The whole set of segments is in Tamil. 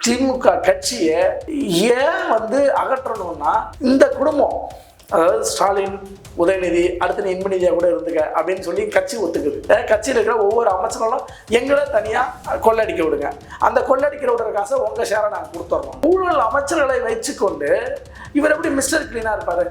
திமுக கட்சியை ஏன் வந்து அகற்றணும்னா இந்த குடும்பம் அதாவது ஸ்டாலின் உதயநிதி அடுத்து நீ இன்பநிதியா கூட இருந்துக்க அப்படின்னு சொல்லி கட்சி ஒத்துக்குது. கட்சியில் இருக்கிற ஒவ்வொரு அமைச்சர்களும் எங்களை தனியாக கொள்ளடிக்க விடுங்க. அந்த கொள்ளடிக்கிற விடுற காசை உங்கள் ஷேரை நாங்கள் கொடுத்துட்றோம் ஊழல் அமைச்சர்களை வச்சுக்கொண்டு இவர் எப்படி மிஸ்டர் கிளீனாக இருப்பார்?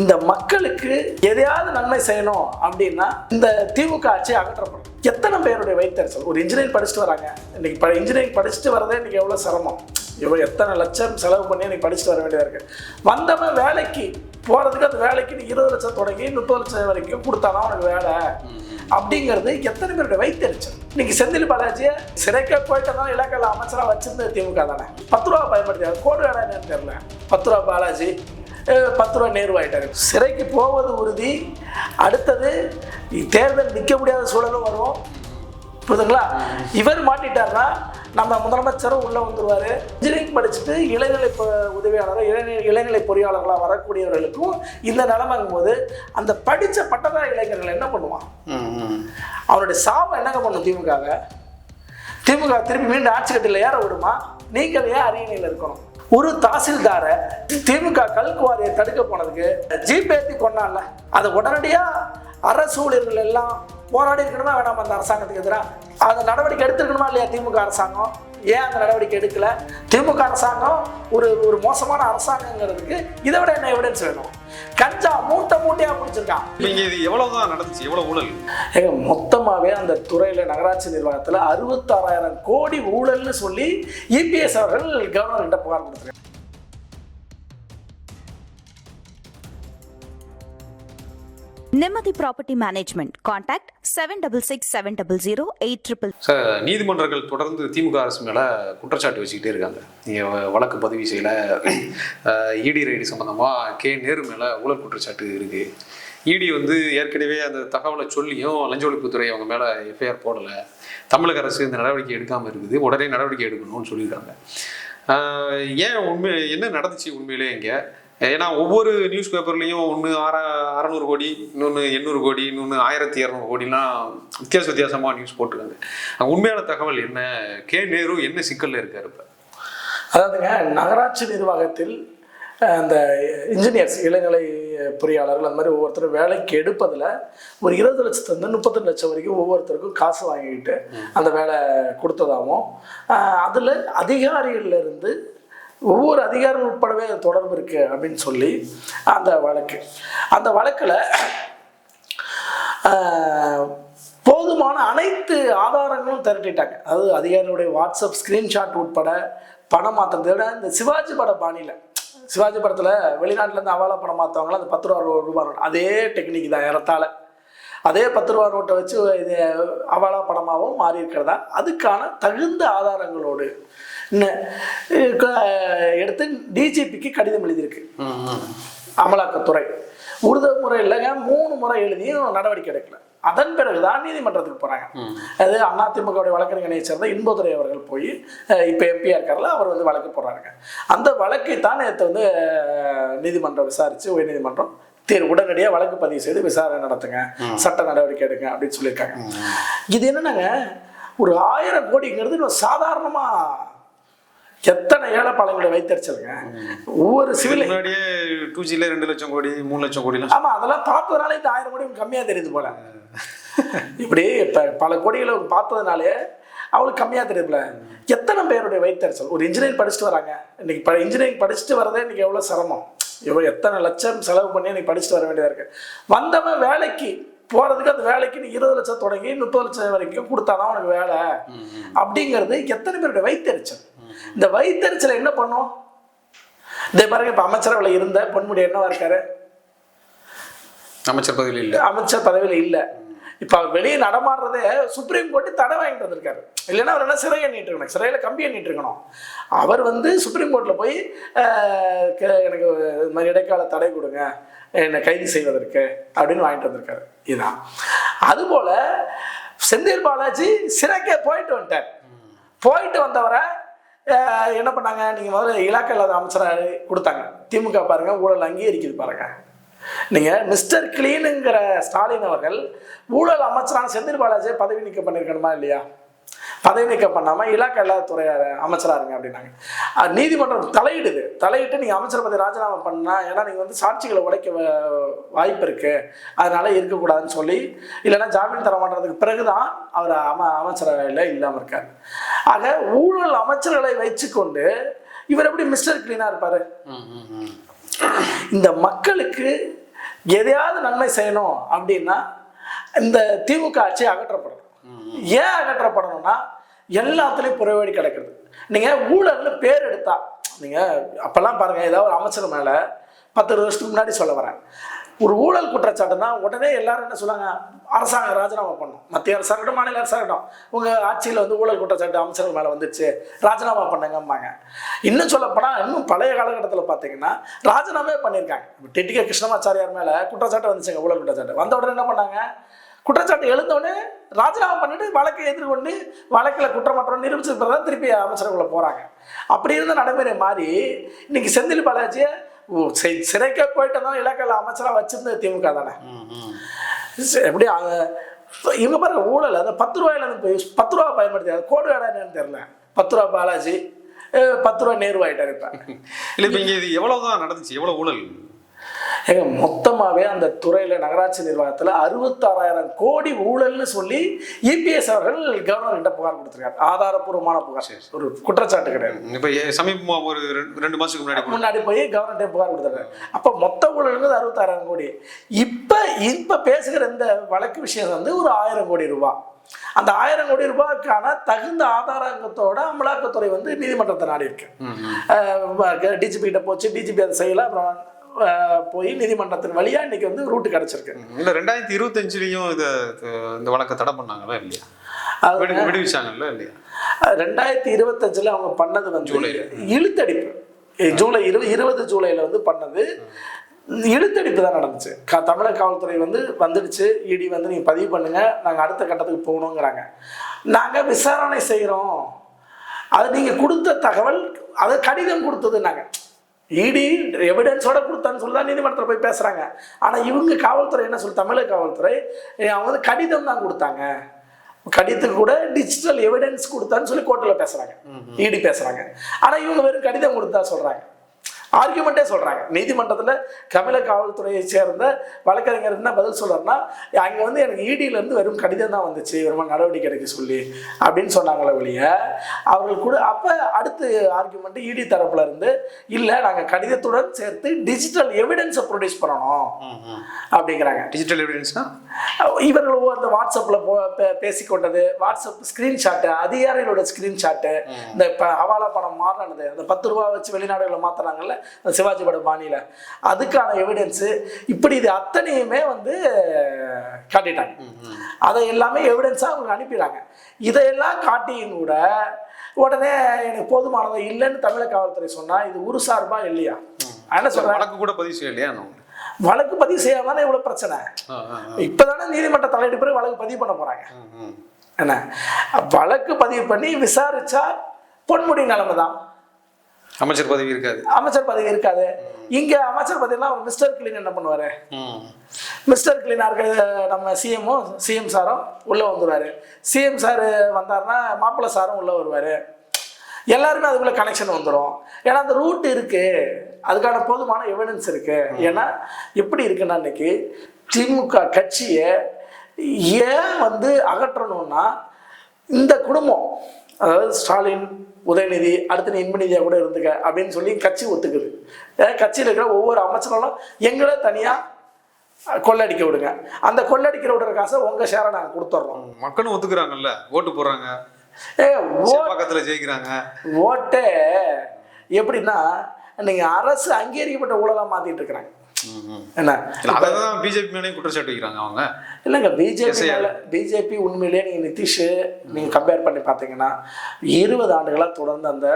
இந்த மக்களுக்கு எதையாவது நன்மை செய்யணும் அப்படின்னா இந்த திமுக ஆட்சி அகற்றப்படும் எத்தனை பேருடைய வைத்தறிச்சல் ஒரு இன்ஜினியரிங் படிச்சுட்டு வராங்க. இன்னைக்கு ப இன்ஜினியரிங் படிச்சுட்டு வரதே இன்றைக்கி எவ்வளோ சிரமம். எவ்வளோ எத்தனை லட்சம் செலவு பண்ணி இன்னைக்கு படிச்சுட்டு வர வேண்டியதாக இருக்குது வந்தவன் வேலைக்கு போகிறதுக்கு அந்த வேலைக்கு நீ இருபது லட்சம் தொடங்கி முப்பது லட்சம் வரைக்கும் கொடுத்தாதான் உனக்கு வேலை. அப்படிங்கிறது எத்தனை பேருடைய வைத்தறிச்சல் இன்னைக்கு செந்தில் பாலாஜியை சிறைக்க போயிட்டு தான் அமைச்சராக வச்சிருந்தது திமுக தானே. பத்து ரூபா பயன்படுத்தி கோடு வேலை என்னன்னு தெரியல. பத்து ரூபா பாலாஜி பத்து ரூபா நேரு ஆயிட்டாரு சிறைக்கு போவது உறுதி. அடுத்தது தேர்தல் நிற்க முடியாத சூழலும் வரும் புரியுதுங்களா? இவர் மாட்டிட்டாருன்னா நம்ம முதலமைச்சரும் உள்ளே வந்துருவார். இன்ஜினியரிங் படிச்சுட்டு இளநிலை உதவியாளராக இளநிலை இளநிலை பொறியாளர்களாக வரக்கூடியவர்களுக்கும் இந்த நிலைமைங்கும் போது அந்த படித்த பட்டதாரி இளைஞர்கள் என்ன பண்ணுவான் அவனுடைய சாபம் என்னங்க பண்ணும் திமுகவை? திமுக திருப்பி மீண்டும் ஆட்சி கட்டில ஏற விடுமா? நீங்கள் ஏன் அரியணையில் இருக்கணும்? ஒரு தாசில்தாரை திமுக கல்குவாரியை தடுக்க போனதுக்கு ஜிபேத்தி கொண்டான்ல அதை உடனடியாக அரசு ஊழியர்கள் எல்லாம் போராடி இருக்கணுமா? வேணாமா அந்த அரசாங்கத்துக்கு எதிராக அந்த நடவடிக்கை எடுத்துருக்கணுமா இல்லையா திமுக அரசாங்கம்? ஏன் அந்த நடவடிக்கை எடுக்கல? திமுக அரசாங்கம் ஒரு ஒரு மோசமான அரசாங்கங்கிறதுக்கு இதை விட என்ன எவிடன்ஸ் வேணும்? கஞ்சா மூட்டை மூட்டையாக பிடிச்சிருக்கான் நீங்க இது எவ்வளவுதான் நடந்துச்சு எவ்வளவு ஊழல்? ஏங்க மொத்தமாகவே அந்த துறையில் நகராட்சி நிர்வாகத்தில் அறுபத்தாறாயிரம் கோடி ஊழல்னு சொல்லி இபிஎஸ் அவர்கள் கவர்னர்கிட்ட புகார் கொடுத்துருக்காங்க. Nimmathi property management contact seven double six seven double zero eight triple sir நீதிமன்றங்கள் தொடர்ந்து திமுக அரசு மேலே குற்றச்சாட்டு வச்சுக்கிட்டே இருக்காங்க. நீங்கள் வழக்கு பதிவு செய்யல. இடி ரைடு சம்மந்தமாக கே நேரு மேலே ஊழல் குற்றச்சாட்டு இருக்குது இடி வந்து ஏற்கனவே அந்த தகவலை சொல்லியும் லஞ்ச ஒழிப்புத்துறை அவங்க மேலே எஃப்ஐஆர் போடல. தமிழக அரசு இந்த நடவடிக்கை எடுக்காமல் இருக்குது. உடனே நடவடிக்கை எடுக்கணும்னு சொல்லியிருக்காங்க. ஏன் உண்மை என்ன நடந்துச்சு உண்மையிலே இங்கே? ஏன்னா ஒவ்வொரு நியூஸ் பேப்பர்லேயும் ஒன்று ஆற அறநூறு கோடி இன்னொன்று எண்ணூறு கோடி இன்னொன்று ஆயிரத்தி இரநூறு கோடிலாம் வித்தியாச வித்தியாசமாக நியூஸ் போட்டிருக்காங்க. உண்மையான தகவல் என்ன? கே. நேரு என்ன சிக்கல்ல இருக்காரு இப்போ? அதாவதுங்க நகராட்சி நிர்வாகத்தில் அந்த இன்ஜினியர்ஸ் இளநிலை பொறியாளர்கள் அந்த மாதிரி ஒவ்வொருத்தரும் வேலைக்கு எடுப்பதில் ஒரு இருபது லட்சத்துலேருந்து முப்பத்தஞ்சு லட்சம் வரைக்கும் ஒவ்வொருத்தருக்கும் காசு வாங்கிக்கிட்டு அந்த வேலை கொடுத்ததாகவும் அதில் அதிகாரிகள்ல இருந்து ஒவ்வொரு அதிகாரம் உட்படவே அது தொடர்பு இருக்கு அப்படின்னு சொல்லி அந்த வழக்கு. அந்த வழக்கில் போதுமான அனைத்து ஆதாரங்களும் திரட்டிட்டாங்க. அதாவது அதிகாரிகளுடைய வாட்ஸ்அப் ஸ்க்ரீன்ஷாட் உட்பட பணம் மாற்றுறதை விட இந்த சிவாஜி பட பாணியில் சிவாஜி படத்தில் வெளிநாட்டிலேருந்து அவாலா படம் மாற்றுவாங்களா அந்த பத்து ரூபா ரூபா நோட் அதே டெக்னிக் தான் ஏறத்தாழ. அதே பத்து ரூபா நோட்டை வச்சு இது அவாலா படமாகவும் மாறி இருக்கிறதா அதுக்கான தகுந்த ஆதாரங்களோடு எடுத்து டிஜிபிக்கு கடிதம் எழுதியிருக்கு. அமலாக்கத்துறை. உறுதி முறை இல்லைங்க மூணு முறை எழுதியும் நடவடிக்கை எடுக்கல. அதன் பிறகுதான் நீதிமன்றத்துக்கு போறாங்க. அது அதிமுகவுடைய வழக்கறிஞரை சேர்ந்த இன்பதுரை அவர்கள் போய் இப்போ எம்பியா இருக்கார்ல அவர் வந்து வழக்கு போடுறாங்க அந்த வழக்கை தான் நேற்று வந்து நீதிமன்றம் விசாரிச்சு உயர்நீதிமன்றம் தீர் உடனடியாக வழக்கு பதிவு செய்து விசாரணை நடத்துங்க. சட்ட நடவடிக்கை எடுங்க அப்படின்னு சொல்லியிருக்காங்க. இது என்னன்னாங்க? ஒரு ஆயிரம் கோடிங்கிறது இன்னும் எத்தனை ஏழைப்பாளையங்களை வைத்தறிச்சலுங்க? ஒவ்வொரு சிவில் முன்னாடியே டூ ஜில ரெண்டு லட்சம் கோடி மூணு லட்சம் கோடிலாம் ஆமா அதெல்லாம் பார்த்ததுனால இந்த ஆயிரம் கோடி கம்மியா தெரியுது போல. இப்படி இப்ப பல கோடிகளை பார்த்ததுனாலே அவளுக்கு கம்மியா தெரியுதுல எத்தனை பேருடைய வைத்தறிச்சல்? ஒரு இன்ஜினியரிங் படிச்சுட்டு வராங்க. இன்னைக்கு ப இன்ஜினியரிங் படிச்சுட்டு வரதே இன்னைக்கு எவ்வளவு சிரமம். இவ்வளோ எத்தனை லட்சம் செலவு பண்ணி இன்னைக்கு படிச்சுட்டு வர வேண்டியதா இருக்கு. வந்தவன் வேலைக்கு போறதுக்கு அந்த வேலைக்கு நீ இருபது லட்சம் தொடங்கி முப்பது லட்சம் வரைக்கும் கொடுத்தாதான் உனக்கு வேலை. அப்படிங்கிறது எத்தனை பேருடைய வைத்தறிச்சல்? இந்த வைத்தறிச்சலை என்ன பண்ணும்? இதே பாருங்க இப்ப அமைச்சரவையில் இருந்த பொன்முடி என்னவா இருக்காரு? அமைச்சர் பதவியில் இல்லை. அமைச்சர் பதவியில் இல்லை. இப்போ அவர் வெளியே நடமாடுறதே சுப்ரீம் கோர்ட்டு தடை வாங்கிட்டு வந்திருக்காரு. இல்லைன்னா அவர் என்ன சிறை எண்ணிட்டு இருக்கணும்? சிறையில் கம்பி எண்ணிட்டு இருக்கணும். அவர் வந்து சுப்ரீம் கோர்ட்டில் போய் எனக்கு இது மாதிரி இடைக்கால தடை கொடுங்க. என்னை கைது செய்வதற்கு அப்படின்னு வாங்கிட்டு வந்திருக்காரு. இதுதான் அதுபோல் செந்தில் பாலாஜி சிறைக்கே போயிட்டு வந்துட்டார். போயிட்டு வந்தவரை என்ன பண்ணாங்க? நீங்கள் முதல்ல இலாக்கா இல்லாத அமைச்சராக கொடுத்தாங்க. திமுக பாருங்கள் ஊழல் அங்கீகரிக்குது பாருங்கள் நீங்கள் மிஸ்டர் கிளீனுங்கிற ஸ்டாலின் அவர்கள் ஊழல் அமைச்சரான செந்தில் பாலாஜியை பதவி நீக்கம் பண்ணியிருக்கணுமா இல்லையா? பதவி நீக்கம் பண்ணாமல் இலாக்க இல்லாத துறை அமைச்சராக இருங்க அப்படின்னாங்க நீதிமன்றம் தலையிடுது. தலையிட்டு நீங்கள் அமைச்சர் பதவி ராஜினாமா பண்ணால் ஏன்னா நீங்கள் வந்து சாட்சிகளை உடைக்க வ- வாய்ப்பு இருக்கு. அதனால இருக்கக்கூடாதுன்னு சொல்லி இல்லைன்னா ஜாமீன் தர மாட்டதுக்கு பிறகுதான் அவர் அம அமைச்சரவையில் இல்லாமல் இருக்கார். ஆக ஊழல் அமைச்சர்களை வச்சுக்கொண்டு இவர் எப்படி மிஸ்டர் கிளீனாக இருப்பார்? இந்த மக்களுக்கு எதையாவது நன்மை செய்யணும் அப்படின்னா இந்த திமுக ஆட்சி அகற்றப்படும் ஏன் அகற்றப்படணும்னா எல்லாத்துலேயும் புறவழி கிடைக்கிறது. நீங்கள் ஊழல்னு பேர் எடுத்தா நீங்கள் அப்போல்லாம் பாருங்கள் ஏதாவது ஒரு அமைச்சர் மேலே பத்து இருபது வருஷத்துக்கு முன்னாடி சொல்ல வரேன். ஒரு ஊழல் குற்றச்சாட்டுனா உடனே எல்லாரும் என்ன சொல்லுவாங்க அரசாங்கம் ராஜினாமா பண்ணும் மத்திய அரசா இருக்கட்டும் மாநில அரசா இருக்கட்டும். உங்கள் ஆட்சியில் வந்து ஊழல் குற்றச்சாட்டு அமைச்சர்கள் மேலே வந்துச்சு ராஜினாமா பண்ணுங்கம்பாங்க. இன்னும் சொல்லப்போனால் இன்னும் பழைய காலகட்டத்தில் பார்த்தீங்கன்னா ராஜினாமே பண்ணியிருக்காங்க டிடிகே கிருஷ்ணமாச்சாரியார் மேலே குற்றச்சாட்டு வந்துச்சுங்க ஊழல் குற்றச்சாட்டு. வந்த உடனே என்ன பண்ணாங்க? குற்றச்சாட்டு எழுந்தோடனே ராஜினாமா பண்ணிட்டு வழக்கை எதிர்கொண்டு வழக்கில் குற்றமற்றம் நிரூபிச்சது பிறகு தான் திருப்பி அமைச்சரவுக்குள்ள போகிறாங்க அப்படி இருந்த நடைமுறை மாறி இன்னைக்கு செந்தில் பாலாஜியை சிறைக்க போயிட்டதான் சிறைக்கே இலக்கில் அமைச்சராக வச்சிருந்தது திமுக தானே. சரி, எப்படி இவங்க பாருங்க ஊழல் அந்த பத்து ரூபாயில இருந்து போய் பத்து ரூபா பயன்படுத்தி கோடு வேடா என்னன்னு தெரியல. பத்து ரூபா பாலாஜி பத்து ரூபா நேருவாயிட்டா ஆயிட்டாரு இல்லை இப்போ இங்கே இது எவ்வளோதான் நடந்துச்சு? எவ்வளோ ஊழல்? ஏங்க மொத்தமாவே அந்த துறையில நகராட்சி நிர்வாகத்துல அறுபத்தாறாயிரம் கோடி ஊழல்னு சொல்லி இபிஎஸ் அவர்கள் கவர்னர் கிட்ட புகார் கொடுத்திருக்காரு. ஆதாரப்பூர்வமான புகார். ஒரு குற்றச்சாட்டு கிடையாது. இப்ப ஏ- சமீபமா ஒரு ரெண்டு- மாசத்துக்கு முன்னாடி முன்னாடி போய் கவர்னர்கிட்ட புகார் கொடுத்தாரு அப்போ மொத்த ஊழலுங்கிறது அறுபத்தாயிரம் கோடி. இப்போ இப்போ பேசுகிற இந்த வழக்கு விஷயம் வந்து ஒரு ஆயிரம் கோடி ரூபாய் அந்த ஆயிரம் கோடி ரூபாய்க்கான தகுந்த ஆதாரங்கத்தோட அமலாக்கத்துறை வந்து நீதிமன்றத்தை நாடி இருக்கு. டிஜிபி கிட்ட போச்சு. டிஜிபி அதை செய்யல. அப்புறம் போய் நீதிமன்றத்தின் வழியா இன்னைக்கு வந்து ரூட்டு கிடைச்சிருக்கு. இல்ல ரெண்டாயிரத்தி இருபத்தஞ்சுலயும் இத இந்த வழக்கை தடை பண்ணாங்களா இல்லையா? விடுவிச்சாங்கல்ல இல்லையா? ரெண்டாயிரத்தி இருபத்தஞ்சுல அவங்க பண்ணது வந்து. இழுத்தடிப்பு. ஜூலை இரு இருபது ஜூலைல வந்து பண்ணது. இழுத்தடிப்பு தான் நடந்துச்சு. க தமிழக காவல்துறை வந்து வந்துடுச்சு. இடி வந்து நீங்கள் பதிவு பண்ணுங்க. நாங்கள் அடுத்த கட்டத்துக்கு போகணுங்கிறாங்க. நாங்கள் விசாரணை செய்கிறோம் அது நீங்கள் கொடுத்த தகவல் அது கடிதம் கொடுத்தது நாங்கள் இடி எவிடன்ஸோட கொடுத்தான்னு சொல்லி தான் நீதிமன்றத்தில் போய் பேசுகிறாங்க ஆனால் இவங்க காவல்துறை என்ன சொல்லு தமிழக காவல்துறை அவங்க வந்து கடிதம் தான் கொடுத்தாங்க. கடிதத்துக்கு கூட டிஜிட்டல் எவிடன்ஸ் கொடுத்தான்னு சொல்லி கோர்ட்டில் பேசுகிறாங்க இடி பேசுகிறாங்க ஆனால் இவங்க வெறும் கடிதம் கொடுத்தா சொல்கிறாங்க ஆர்குமெண்ட்டே சொல்கிறாங்க நீதிமன்றத்தில் தமிழக காவல்துறையை சேர்ந்த வழக்கறிஞர் என்ன பதில் சொல்றாருன்னா அங்கே வந்து எனக்கு ED ல இருந்து வெறும் கடிதம் தான் வந்துச்சு வெறும் நடவடிக்கை எடுக்க சொல்லி அப்படின்னு சொன்னாங்களே ஒழிய அவர்கள் கூட அப்போ அடுத்து ஆர்குமெண்ட் இடி தரப்புல இருந்து இல்லை நாங்கள் கடிதத்துடன் சேர்த்து டிஜிட்டல் எவிடன்ஸை ப்ரொடியூஸ் பண்ணணும். அப்படிங்கிறாங்க. டிஜிட்டல் எவிடன்ஸ்னா இவர்கள் அந்த வாட்ஸ்அப்பில் போ பேசிக்கொண்டது வாட்ஸ்அப் ஸ்க்ரீன்ஷாட்டு அதிகாரிகளோட ஸ்க்ரீன்ஷாட்டு இந்த இப்போ ஹவாலா பணம் மாறினது அந்த பத்து ரூபா வச்சு வெளிநாடுகளில் மாற்றினாங்கல்ல அந்த சிவாஜி பட பாணியில். அதுக்கான எவிடன்ஸு இப்படி இது அத்தனையுமே வந்து காட்டிட்டாங்க. அதை எல்லாமே எவிடன்ஸாக அவங்க அனுப்பிடுறாங்க. இதையெல்லாம் காட்டியும் கூட உடனே எனக்கு போதுமானது இல்லைன்னு தமிழக காவல்துறை சொன்னால் இது ஒரு சார்பா இல்லையா? என்ன சொல்கிறேன் வழக்கு கூட பதிவு செய்யலையா வழக்கு பதிவு செய்யாம இவ்வளோ பிரச்சனை. இப்பதானே நீதிமன்ற தலையிட்டு பிறகு வழக்கு பதிவு பண்ண போறாங்க. என்ன? வழக்கு பதிவு பண்ணி விசாரிச்சா பொன்முடி நிலைமை தான் அமைச்சர் பதவி இருக்காது. அமைச்சர் பதவி இருக்காது. இங்க அமைச்சர் பதவினா ஒரு மிஸ்டர் கிளீன் என்ன பண்ணுவாரு. மிஸ்டர் கிளீனா இருக்க நம்ம சிஎம்மும் சிஎம் சாரும் உள்ள வந்துருவாரு. சிஎம் சார் வந்தாருன்னா மாப்பிள்ளை சாரும் உள்ள வருவாரு. எல்லாருமே அதுக்குள்ள கனெக்ஷன் வந்துடும் ஏன்னா அந்த ரூட் இருக்கு. அதுக்கான போதுமான எவிடன்ஸ் இருக்கு. ஏன்னா எப்படி இருக்குன்னா இன்னைக்கு திமுக கட்சியை ஏன் வந்து அகற்றணும்னா இந்த குடும்பம் அதாவது ஸ்டாலின் உதயநிதி அடுத்து நீ இன்பநிதியா கூட இருந்துக்க அப்படின்னு சொல்லி கட்சி ஒத்துக்குது. கட்சியில் இருக்கிற ஒவ்வொரு அமைச்சர்களும் எங்களை தனியாக கொள்ளடிக்க விடுங்க. அந்த கொள்ளடிக்கிற விடுற காசை உங்கள் ஷேரை நாங்கள் கொடுத்துட்றோம் மக்களும் ஒத்துக்குறாங்கல்ல? ஓட்டு போடுறாங்க. ஏ பக்கத்துல ஜெயிக்கிறாங்க. ஓட்டே எப்படின்னா நீங்கள் அரசு அங்கீகரிக்கப்பட்ட ஊழலாக மாற்றிட்டு இருக்கிறாங்க. என்ன அதான் பிஜேபி மேலேயும் குற்றச்சாட்டு வைக்கிறாங்க அவங்க. இல்லைங்க பிஜேபி. பிஜேபி உண்மையிலேயே நீங்கள் நிதிஷ் நீங்கள் கம்பேர் பண்ணி பார்த்தீங்கன்னா இருபது ஆண்டுகளாக தொடர்ந்து அந்த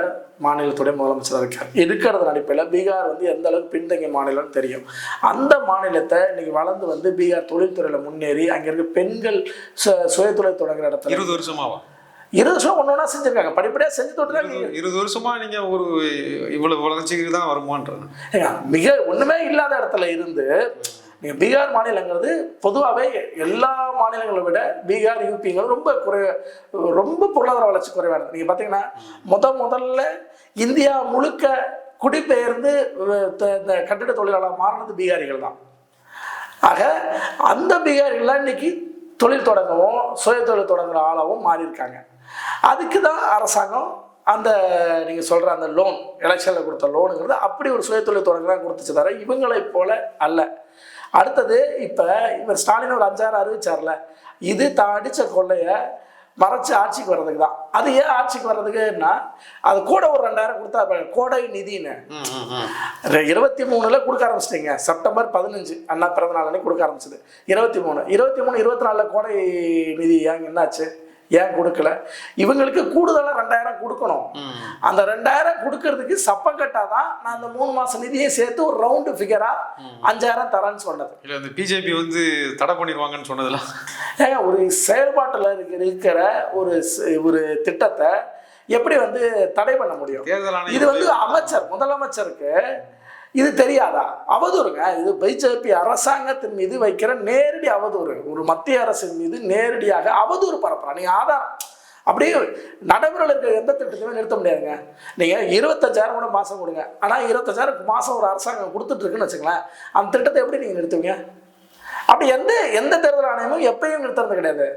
மாநிலத்துடைய முதலமைச்சர் இருக்கார். இருக்கிறது அடிப்படையில் பீகார் வந்து எந்த அளவுக்கு பின்தங்கிய மாநிலம்னு தெரியும். அந்த மாநிலத்தை இன்னைக்கு வளர்ந்து வந்து பீகார் தொழில்துறையில் முன்னேறி அங்கே இருக்க பெண்கள் சுயதொழில் தொடங்குற இடத்துல இருபது வருஷமாவா? இருபது வருஷம் ஒன்று ஒன்றா செஞ்சுருக்காங்க. படிப்படியாக செஞ்சு தொட்டு தான் இருபது- வருஷமா நீங்க ஒரு இவ்வளவு வளர்ச்சிக்கு தான் வருமான்றது ஏங்க, மிக ஒண்ணுமே இல்லாத இடத்துல இருந்து நீங்கள் பீகார் மாநிலங்கிறது பொதுவாகவே எல்லா மாநிலங்களை விட பீகார் யூபிங்கிறது ரொம்ப குறை ரொம்ப பொருளாதார வளர்ச்சி குறைவானது நீங்கள் பார்த்தீங்கன்னா முத முதல்ல இந்தியா முழுக்க குடிபெயர்ந்து இந்த கட்டிட தொழிலாளர் மாறினது பீகாரிகள் தான். ஆக அந்த பீகாரிகள்லாம் இன்னைக்கு தொழில் தொடங்கவும் சுய தொழில் தொடங்குற ஆளாகவும் மாறி இருக்காங்க அதுக்கு தான் அரசாங்கம் அந்த நீங்கள் சொல்கிற அந்த லோன் எலெக்ஷனில் கொடுத்த லோனுங்கிறது அப்படி ஒரு சுய தொழில் தொடங்க தான் கொடுத்துச்சு தவிர இவங்களைப் போல அல்ல. அடுத்தது இப்போ இவர் ஸ்டாலின் ஒரு அஞ்சாறு அறிவிச்சார்ல இது தான் அடித்த கொள்ளையை மறைச்சு ஆட்சிக்கு வர்றதுக்கு தான். அது ஏன் ஆட்சிக்கு வர்றதுக்குன்னா அது கூட ஒரு ரெண்டாயிரம் கொடுத்தா கோடை நிதின்னு. இருபத்தி மூணுல கொடுக்க ஆரம்பிச்சிட்டீங்க. செப்டம்பர் பதினஞ்சு அண்ணா பிறந்த நாள் கொடுக்க ஆரம்பிச்சது. இருபத்தி மூணு. இருபத்தி மூணு இருபத்தி நாலுல கோடை நிதி ஏன் என்னாச்சு? ஏன் கொடுக்கல? இவங்களுக்கு கூடுதலாக ரெண்டாயிரம் கொடுக்கணும். அந்த ரெண்டாயிரம் கொடுக்கறதுக்கு சப்பக்கட்டா தான் நான் அந்த மூணு மாசம் நிதியை சேர்த்து ஒரு ரவுண்டு ஃபிகரா அஞ்சாயிரம் தரேன்னு சொன்னது. இல்ல இந்த பிஜேபி வந்து தடை பண்ணிடுவாங்கன்னு சொன்னதெல்லாம் ஏங்க ஒரு செயல்பாட்டில் இருக்கிற இருக்கிற ஒரு ஒரு திட்டத்தை எப்படி வந்து தடை பண்ண முடியும்? இது வந்து அமைச்சர் முதலமைச்சருக்கு இது தெரியாதா? அவதூறுங்க. இது பிஜேபி அரசாங்கத்தின் மீது வைக்கிற நேரடி அவதூறு. ஒரு மத்திய அரசின் மீது நேரடியாக அவதூறு பரப்புறான் நீங்க ஆதாரம் அப்படியே நடைமுறையில் இருக்கிற எந்த திட்டத்தையுமே நிறுத்த முடியாதுங்க. நீங்கள் இருபத்தஞ்சாயிரம் கூட மாதம் கொடுங்க. ஆனால் இருபத்தஞ்சாயிரம் மாதம் ஒரு அரசாங்கம் கொடுத்துட்டு இருக்குன்னு வச்சுங்களேன் அந்த திட்டத்தை எப்படி நீங்கள் நிறுத்துவீங்க? அப்படி எந்த எந்த தேர்தல் ஆணையமும் எப்பயும் நிறுத்துறது கிடையாது.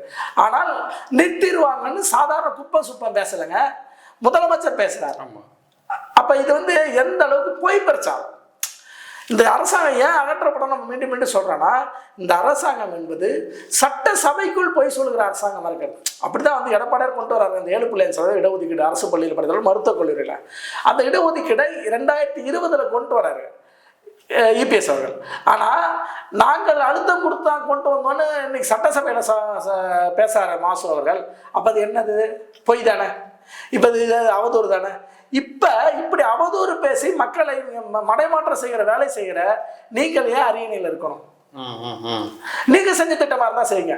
ஆனால் நிறுத்திடுவாங்கன்னு சாதாரண குப்பை சுப்பம் பேசலைங்க. முதலமைச்சர் பேசுறாரு. ஆமா. அப்ப இது வந்து எந்த அளவுக்கு பொய் பிரச்சாரம்? இந்த அரசாங்கம் ஏன் அகற்றப்படும் நம்ம மீண்டும் மீண்டும் சொல்கிறோன்னா இந்த அரசாங்கம் என்பது சட்டசபைக்குள் பொய் சொல்லுகிற அரசாங்கம் இருக்கிறது அப்படிதான் வந்து எடப்பாடியார் கொண்டு வராங்க இந்த ஏழு பிள்ளைங்க சதவீதம் இடஒதுக்கீடு அரசு பள்ளியில் படித்தாலும் மருத்துவக் கல்லூரியில். அந்த இடஒதுக்கீடை ரெண்டாயிரத்தி இருபதில் கொண்டு வராரு இபிஎஸ் அவர்கள். ஆனால் நாங்கள் அழுத்தம் கொடுத்தா கொண்டு வந்தோன்னு இன்னைக்கு சட்டசபையில் ச மாசு அவர்கள். அப்போ அது என்னது? பொய் தானே? இப்போ இது அவதூறு தானே? இப்போ இப்படி அவதூறு பேசி மக்களை மடைமாற்றம் செய்கிற வேலை செய்கிற நீங்கள் ஏன் அரியணையில் இருக்கணும். நீங்கள் செஞ்ச திட்டமாக இருந்தால் செய்யுங்க.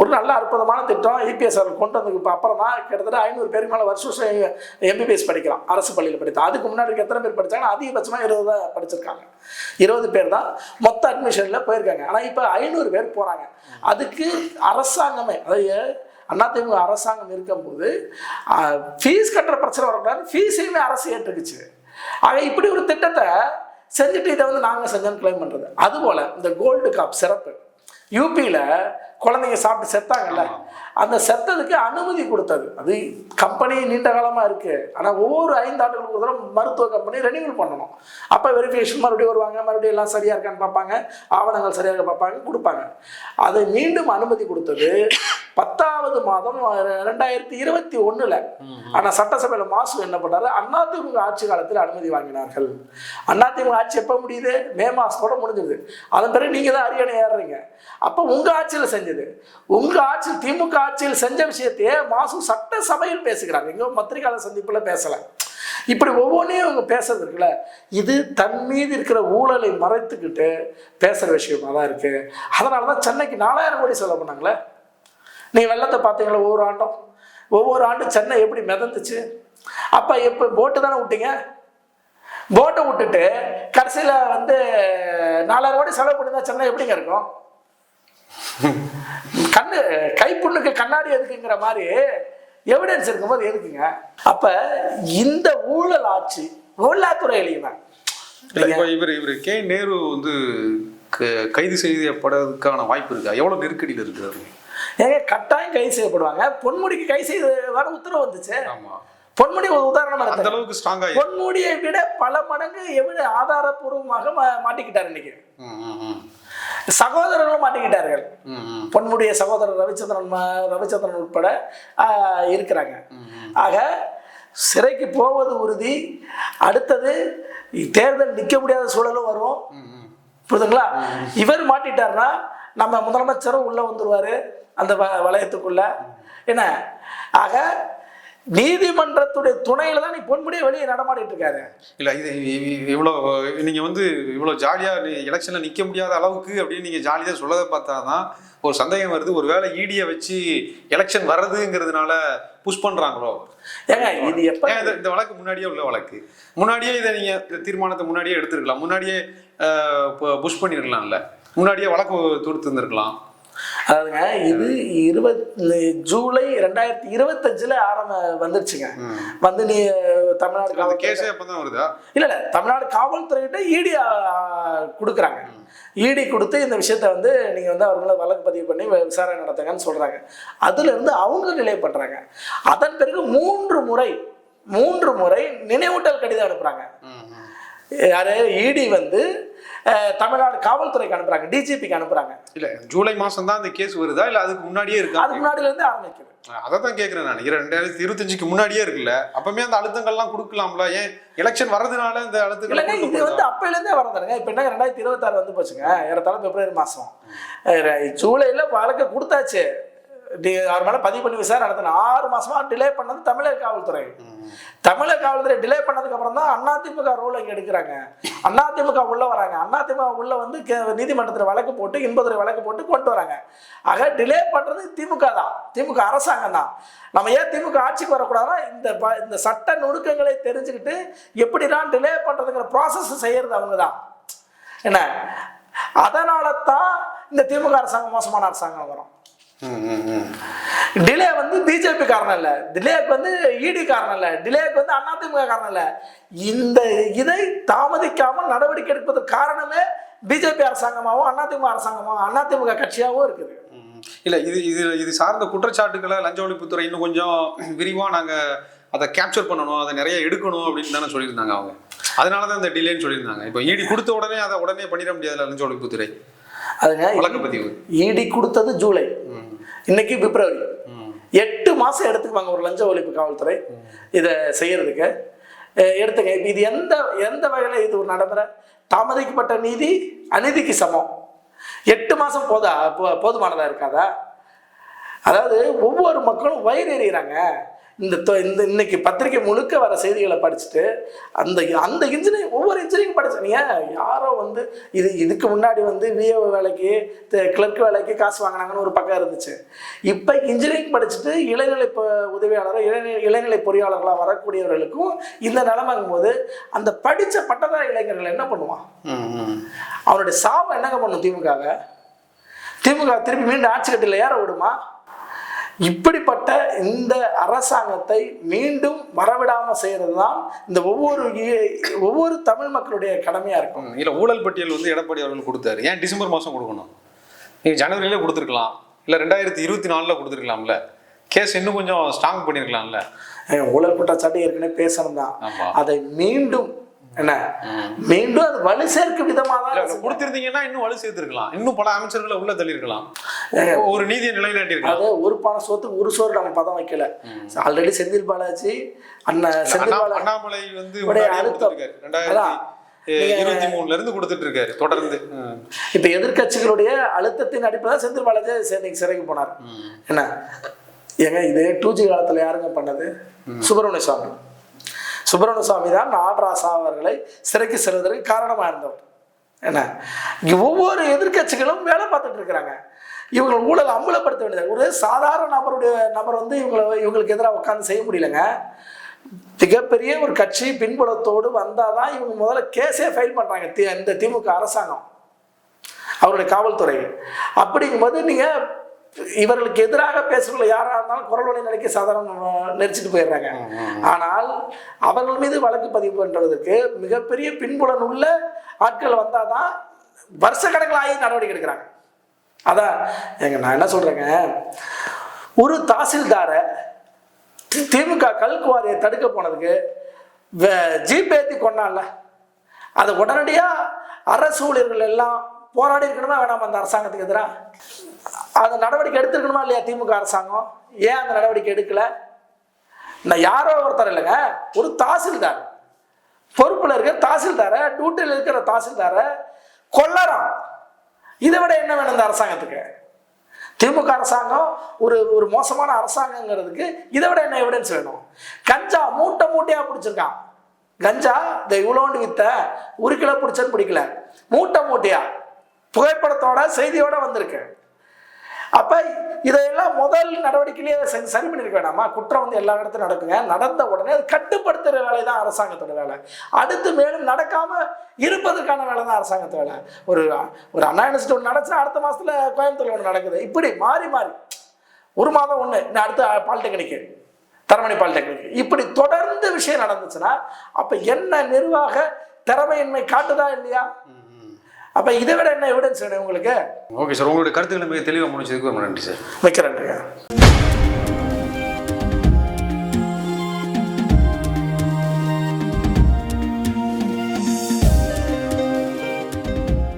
ஒரு நல்ல அற்புதமான திட்டம் இபிஎஸ் அவர்கள் கொண்டு வந்ததுக்கு இப்போ அப்புறம் தான் கிட்டத்தட்ட ஐநூறு பேருக்கு மேலே வருஷம் வருஷம் எம்பிபிஎஸ் படிக்கலாம். அரசு பள்ளியில் படித்தா. அதுக்கு முன்னாடி எத்தனை பேர் படித்தாங்கன்னா அதிகபட்சமாக இருபது தான் படிச்சிருக்காங்க. இருபது பேர் தான் மொத்த அட்மிஷனில் போயிருக்காங்க. ஆனால் இப்போ ஐநூறு பேர் போகிறாங்க அதுக்கு அரசாங்கமே அதாவது அதிமுக அரசாங்கம் இருக்கும்போது ஃபீஸ் கட்டுற பிரச்சனை வரக்கூடாது. ஃபீஸையுமே அரசு ஏற்றுக்குச்சு. ஆக இப்படி ஒரு திட்டத்தை செஞ்சுட்டு இதை வந்து நாங்கள் செஞ்சோன்னு கிளைம் பண்ணுறது அதுபோல் இந்த கோல்டு காப் சிறப்பு. யூபியில் குழந்தைங்க சாப்பிட்டு செத்தாங்கல்ல? அந்த செத்ததுக்கு அனுமதி கொடுத்தது. அது கம்பெனி நீண்ட காலமாக இருக்குது ஆனால் ஒவ்வொரு ஐந்து ஆண்டுகளுக்கு ஒரு தடவை மருத்துவ கம்பெனி ரெனியூவல் பண்ணணும். அப்போ வெரிஃபிகேஷன் மறுபடியும் வருவாங்க. மறுபடியும் எல்லாம் சரியாக இருக்கான்னு பார்ப்பாங்க. ஆவணங்கள் சரியாக பார்ப்பாங்க கொடுப்பாங்க. அதை மீண்டும் அனுமதி கொடுத்தது பத்தாவது மாதம் ரெண்டாயிரத்தி இருபத்தி ஒண்ணுல. ஆனா சட்டசபையில மாசு என்ன பண்ணாரு? அதிமுக ஆட்சி காலத்தில் அனுமதி வாங்கினார்கள். அதிமுக ஆட்சி எப்ப முடியுது? மே மாசத்தோட முடிஞ்சிருது. அதன் பிறகு நீங்க தான் அரியணை ஏறுறீங்க. அப்ப உங்க ஆட்சியில செஞ்சது. உங்க ஆட்சியில் திமுக ஆட்சியில் செஞ்ச விஷயத்தையே மாசு சட்டசபையில் பேசுகிறாங்க. எங்கோ பத்திரிகையாளர் சந்திப்பில் பேசலை. இப்படி ஒவ்வொன்றையும் அவங்க பேசுறது இருக்குல்ல? இது தன் மீது இருக்கிற ஊழலை மறைத்துக்கிட்டு பேசுகிற விஷயமா தான் இருக்குது அதனால தான் சென்னைக்கு நாலாயிரம் கோடி செலவு பண்ணாங்களே? நீங்கள் வெள்ளத்தை பார்த்தீங்களா ஒவ்வொரு ஆண்டும்? ஒவ்வொரு ஆண்டும் சென்னை எப்படி மிதந்துச்சு? அப்போ எப்போ போட்டு தானே விட்டீங்க? போட்டை விட்டுட்டு கடைசியில் வந்து நாலாயிரம் கோடி செலவு பண்ணியிருந்தா சென்னை எப்படிங்க இருக்கும்? கண்ணு கைப்புண்ணுக்கு கண்ணாடி எதுக்குங்கிற மாதிரி எவிடன்ஸ் இருக்கும்போது எதுக்குங்க? அப்ப இந்த ஊழல் ஆட்சி இல்ல இப்போ இவர் இவர் கே நேரு வந்து கைது செய்யப்படுறதுக்கான வாய்ப்பு இருக்கா? எவ்வளவு நெருக்கடியில் இருக்கிறாரு? ஏங்க கட்டாயம் கைது செய்யப்படுவாங்க. பொன்முடிக்கு கை செய்து வர உத்தரவு வந்துச்சு. ஆமா. பொன்முடி ஒரு உதாரணம் அந்த அளவுக்கு ஸ்ட்ராங்கா பொன்முடியை விட பல மடங்கு எவ்வளவு ஆதாரப்பூர்வமாக மா- மாட்டிக்கிட்டார் இன்னைக்கு. சகோதரர்களும் மாட்டிக்கிட்டார்கள். பொன்முடிய சகோதரர் ரவிச்சந்திரன் ரவிச்சந்திரன் உட்பட இருக்கிறாங்க. ஆக சிறைக்கு போவது உறுதி. அடுத்தது தேர்தல் நிற்க முடியாத சூழலும் வரும். புரியுதுங்களா? இவர் மாட்டிட்டார்னா நம்ம முதலமைச்சரும் உள்ள வந்துருவாரு அந்த வ வலயத்துக்குள்ள என்ன? ஆக நீதிமன்றத்துடைய துணையில தான் நீ பொன்முடியை வெளியே நடமாடிட்டு இருக்காரு இல்ல இது இவ்வளோ நீங்க வந்து இவ்வளோ ஜாலியா எலெக்ஷன்ல நிக்க முடியாத அளவுக்கு அப்படின்னு நீங்க ஜாலியா சொல்லதை பார்த்தாதான் ஒரு சந்தேகம் வருது. ஒருவேளை ஈடியை வச்சு எலெக்ஷன் வர்றதுங்கிறதுனால புஷ் பண்றாங்களோ? ஏங்க இது எப்ப இந்த- வழக்கு முன்னாடியே உள்ள வழக்கு? முன்னாடியே இதை நீங்க தீர்மானத்தை முன்னாடியே எடுத்திருக்கலாம். முன்னாடியே புஷ் பண்ணிருக்கலாம்ல. முன்னாடியே வழக்கு தொடுத்து இருந்திருக்கலாம் அதாவதுங்க இது இருபத் ஜூலை ரெண்டாயிரத்தி இருபத்தஞ்சுல ஆரம்ப வந்துருச்சுங்க. வந்து நீ தமிழ்நாடு காவல்துறை இல்ல இல்ல தமிழ்நாடு காவல்துறைகிட்ட இடி கொடுக்குறாங்க. இடி கொடுத்து இந்த விஷயத்த வந்து நீங்க வந்து அவங்கள வழக்கு பதிவு பண்ணி விசாரணை நடத்துங்கன்னு சொல்றாங்க. அதுல இருந்து அவங்க நிலை பண்றாங்க. அதன் பிறகு மூன்று முறை மூன்று முறை நினைவூட்டல் கடிதம் அனுப்புறாங்க. யாரு? இடி வந்து அஹ், தமிழ்நாடு காவல்துறைக்கு அனுப்புறாங்க டிஜிபிக்கு அனுப்புறாங்க. இல்ல ஜூலை மாசம் தான் அந்த கேஸ் வருதா? இல்ல அதுக்கு முன்னாடியே இருக்கா? அதுக்கு முன்னாடில இருந்து ஆரம்பிக்குது. அதை தான் கேட்குறேன் நான். ரெண்டாயிரத்தி இருபத்தஞ்சுக்கு முன்னாடியே இருக்குல்ல. அப்பவுமே அந்த அழுத்தங்கள்லாம் கொடுக்கலாம்ல. ஏன்? எலெக்ஷன் வர்றதுனால இந்த அழுத்தங்கள் இது வந்து கொடுக்கப்படுதா? அப்பையிலேருந்தே வரதானுங்க இப்போ என்ன ரெண்டாயிரத்தி இருபத்தாறு வந்து போச்சுங்க. ஏறத்தாழ பிப்ரவரி மாதம் ஜூலையில் வழக்கு கொடுத்தாச்சு. அவர் மேலே பதிவு பண்ணி விசாரணை நடத்தணும் ஆறு மாசமா டிலே பண்ணது தமிழக காவல்துறை. தமிழக காவல்துறை டிலே பண்ணதுக்கு அப்புறம் தான் அதிமுக ரூல் இங்கே எடுக்கிறாங்க. அதிமுக உள்ள வராங்க. அதிமுக உள்ள வந்து நீதிமன்றத்தில் வழக்கு போட்டு இன்பதுறை வழக்கு போட்டு கொண்டு வராங்க. ஆக டிலே பண்றது திமுக தான். திமுக அரசாங்கம் தான். நம்ம ஏன் திமுக ஆட்சிக்கு வரக்கூடாதுன்னா இந்த இந்த சட்ட நுணுக்கங்களை தெரிஞ்சுக்கிட்டு எப்படிதான் டிலே பண்றதுங்கிற ப்ராசஸ் செய்யறது அவங்க தான். என்ன? அதனால தான் இந்த திமுக அரசாங்கம் மோசமான அரசாங்கம் வரும். டிலே வந்து பிஜேபி காரணம் இல்ல. டிலேக்கு வந்து இடி காரணம் இல்ல. டிலேக்கு வந்து அதிமுக காரணம் இல்ல. இந்த இதை தாமதிக்காமல் நடவடிக்கை எடுப்பதற்கு காரணமே பிஜேபி அரசாங்கமாகவும் அதிமுக அரசாங்கமாகவும் அதிமுக கட்சியாகவும் இருக்குது. இல்ல இது இது இது சார்ந்த குற்றச்சாட்டுகளை லஞ்ச ஒழிப்புத்துறை இன்னும் கொஞ்சம் விரிவா நாங்க அதை கேப்சர் பண்ணணும் அதை நிறைய எடுக்கணும் அப்படின்னு தானே சொல்லியிருந்தாங்க அவங்க. அதனால தான் இந்த டிலேன்னு சொல்லியிருந்தாங்க. இப்போ ஈடி கொடுத்த உடனே அதை உடனே பண்ணிட முடியாதுல்ல லஞ்ச ஒழிப்புத்துறை? அதுங்க வழக்கு பதிவு. இடி கொடுத்தது ஜூலை. இன்னைக்கு பிப்ரவரி. எட்டு மாசம் எடுத்துக்குவாங்க ஒரு லஞ்ச ஒழிப்பு காவல்துறை. இதை செய்யறதுக்கு. எடுத்துங்க. இப்போ இது எந்த எந்த வகையில் இது ஒரு நடைமுறை? தாமதிக்கப்பட்ட நீதி அநீதிக்கு சமம். எட்டு மாதம் போதா போ- இருக்காதா? அதாவது ஒவ்வொரு மக்களும் வயிறு எறிகிறாங்க இந்த இந்த இன்னைக்கு பத்திரிக்கை முழுக்க வர செய்திகளை படிச்சுட்டு அந்த அந்த இன்ஜினியரிங் ஒவ்வொரு இன்ஜினியரிங் படிச்சீங்க யாரோ வந்து இது இதுக்கு முன்னாடி வந்து விஏஓ வேலைக்கு கிளர்க் வேலைக்கு காசு வாங்கினாங்கன்னு ஒரு பக்கம் இருந்துச்சு. இப்போ இன்ஜினியரிங் படிச்சுட்டு இளநிலை ப- உதவியாளர் இளநிலை இளநிலை பொறியாளர்களாக வரக்கூடியவர்களுக்கும் இந்த நிலைமைங்கும் போது அந்த படித்த பட்டதாரி இளைஞர்கள் என்ன பண்ணுவான். அவனுடைய சாவை என்னங்க பண்ணும் திமுகவை? திமுக திருப்பி மீண்டும் ஆட்சி கட்டில ஏற விடுமா? இப்படிப்பட்ட இந்த அரசாங்கத்தை மீண்டும் வரவிடாம செய்யறது தான் இந்த ஒவ்வொரு ஒவ்வொரு தமிழ் மக்களுடைய கடமையா இருக்கும். இல்ல ஊழல் பட்டியல் வந்து எடப்பாடி அவர்கள் கொடுத்தாரு. ஏன் டிசம்பர் மாசம் கொடுக்கணும்? நீங்க ஜனவரியிலே கொடுத்துருக்கலாம். இல்ல ரெண்டாயிரத்தி இருபத்தி நாலுல கொடுத்துருக்கலாம்ல. கேஸ் இன்னும் கொஞ்சம் ஸ்ட்ராங் பண்ணிருக்கலாம்ல. ஏங்க, ஊழல் குற்றச்சாட்டு ஏற்கனவே பேசணும் தான் அதை மீண்டும் என்ன? மீண்டும் அது வலு சேர்க்கும் விதமாக தான் கொடுத்திருந்தீங்கன்னா இன்னும் வலு சேர்த்திருக்கலாம். இன்னும் பல அமைச்சர்களை உள்ள தள்ளியிருக்கலாம். ஒரு நீதியை நிலைநாட்டியிருக்கலாம். அது ஒரு பானை சோத்துக்கு ஒரு சோறு நம்ம பதம் வைக்கல. ஆல்ரெடி செந்தில் பாலாஜி அண்ணன் செந்தில் அண்ணா- பாலாஜி. அண்ணாமலை வந்து அழுத்தம். நீங்க- இருபத்தி மூணுல இருந்து கொடுத்துட்டு இருக்காரு தொடர்ந்து. இப்ப எதிர்க்கட்சிகளுடைய அழுத்தத்தின் அடிப்படையில் செந்தில் பாலாஜி சிறைக்கு போனார். என்ன? ஏங்க இது டூ ஜி காலத்துல யாருங்க பண்ணது? சுப்பிரமணிய சுவாமி. சுப்பிரமணிய சுவாமி தான் நாடராசா அவர்களை சிறைக்கு செல்வதற்கு காரணமாக இருந்தவர். என்ன? ஒவ்வொரு எதிர்க்கட்சிகளும் வேலை பார்த்துட்டு இருக்கிறாங்க. இவங்க ஊழல் அம்பலப்படுத்த வேண்டியது? ஒரு சாதாரண நபருடைய நபர் வந்து இவங்களை இவங்களுக்கு எதிராக உட்காந்து செய்ய முடியலங்க. மிகப்பெரிய ஒரு கட்சி பின்புலத்தோடு வந்தாதான் இவங்க முதல்ல கேஸே ஃபைல் பண்ணுறாங்க தி- இந்த திமுக அரசாங்கம். அவருடைய காவல்துறை. அப்படிங்கும்போது நீங்கள் இவர்களுக்கு எதிராக பேசுறவங்க யாரா இருந்தாலும் குரல் வழி நிலைக்கு சாதாரண நெரிச்சிட்டு போயிடுறாங்க. ஆனால் அவர்கள் மீது வழக்கு பதிவு பண்றதுக்கு மிகப்பெரிய பின்புலன் உள்ள ஆட்கள் வந்தாதான் வருஷ கணக்கில் ஆகி நடவடிக்கை எடுக்கிறாங்க. அதான் எங்க நான் என்ன சொல்றேங்க? ஒரு தாசில்தாரை திமுக கல்குவாரியை தடுக்க போனதுக்கு வே- ஜீப் ஏத்தி கொண்டான்ல அதை உடனடியாக அரசு ஊழியர்கள் எல்லாம் போராடி இருக்கணுமா வேணாமா அந்த அரசாங்கத்துக்கு எதிராக அந்த நடவடிக்கை எடுத்திருக்கணுமா இல்லையா திமுக அரசாங்கம்? ஏன் அந்த நடவடிக்கை எடுக்கல? நான் யாரோ ஒருத்தர் இல்லைங்க ஒரு தாசில்தார். பொறுப்பில் இருக்கிற தாசில்தாரை டியூட்டியில் இருக்கிற தாசில்தாரை கொல்லறான். இதை விட என்ன வேணும் இந்த அரசாங்கத்துக்கு? திமுக அரசாங்கம் ஒரு ஒரு மோசமான அரசாங்கங்கிறதுக்கு இதை விட என்ன எவிடன்ஸ் வேணும்? கஞ்சா மூட்டை மூட்டையா பிடிச்சிருக்கான். கஞ்சா இந்த இவ்வளோண்டு வித்த ஒரு கிலோ பிடிச்சது பிடிக்கல. மூட்டை மூட்டையா? புகைப்படத்தோட செய்தியோட வந்திருக்கு அப்ப இதையெல்லாம் முதல் நடவடிக்கையிலேயே சரி சரி பண்ணிருக்க வேணாமா? குற்றம் வந்து எல்லா இடத்துலையும் நடக்குங்க. நடந்த உடனே அது கட்டுப்படுத்துகிற வேலை தான் அரசாங்கத்தோட வேலை. அடுத்து மேலும் நடக்காம இருப்பதற்கான வேலை தான் அரசாங்கத்து வேலை. ஒரு ஒரு அண்ணா யூனிவர்சிட்டி ஒன்று நடந்துச்சுன்னா அடுத்த மாசத்துல கோயம்புத்தூர் ஒன்று நடக்குது. இப்படி மாறி மாறி. ஒரு மாதம் ஒன்று இன்னும் அடுத்த பாலிடெக்னிக்கு தரமணி பாலிடெக்னிக் இப்படி தொடர்ந்து விஷயம் நடந்துச்சுன்னா அப்ப என்ன நிர்வாக திறமையின்மை காட்டுதா இல்லையா? அப்ப இதை விட என்ன எவிடன்ஸ் வேணும் உங்களுக்கு? ஓகே சார் உங்களுடைய கருத்துக்களை மிக தெளிவாக முடிச்சதுக்கு ரொம்ப நன்றி சார் வைக்கிறேன்